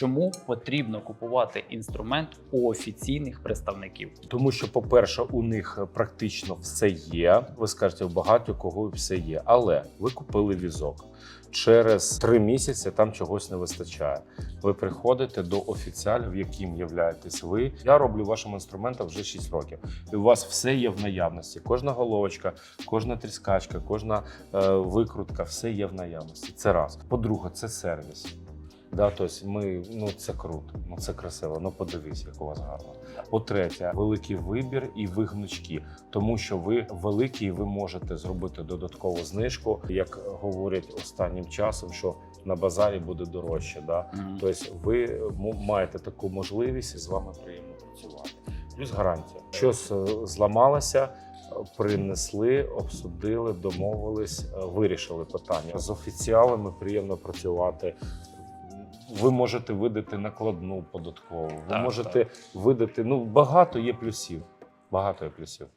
Чому потрібно купувати інструмент у офіційних представників? Тому що, по-перше, у них практично все є. Ви скажете, багато кого все є. Але ви купили візок. Через три місяці там чогось не вистачає. Ви приходите до офіціалів, яким являєтесь ви. Я роблю вашим інструментом вже 6 років. І у вас все є в наявності. Кожна головочка, кожна тріскачка, кожна е, викрутка, все є в наявності. Це раз. По-друге, це сервіс. Да, тобто ми, ну це круто, ну це красиво. Ну подивись, як у вас гарно. По-третє, великий вибір і ви гнучкі, тому що ви великі, і ви можете зробити додаткову знижку, як говорять останнім часом, що на базарі буде дорожче. Да? Мгм. Тобто ви маєте таку можливість і з вами приємно працювати. Плюс гарантія. Щось е, зламалося, принесли, обсудили, домовились, е, вирішили питання. З офіціалами приємно працювати. Ви можете видати накладну податкову, ви Так, можете видати. Ну багато є плюсів. Багато є плюсів.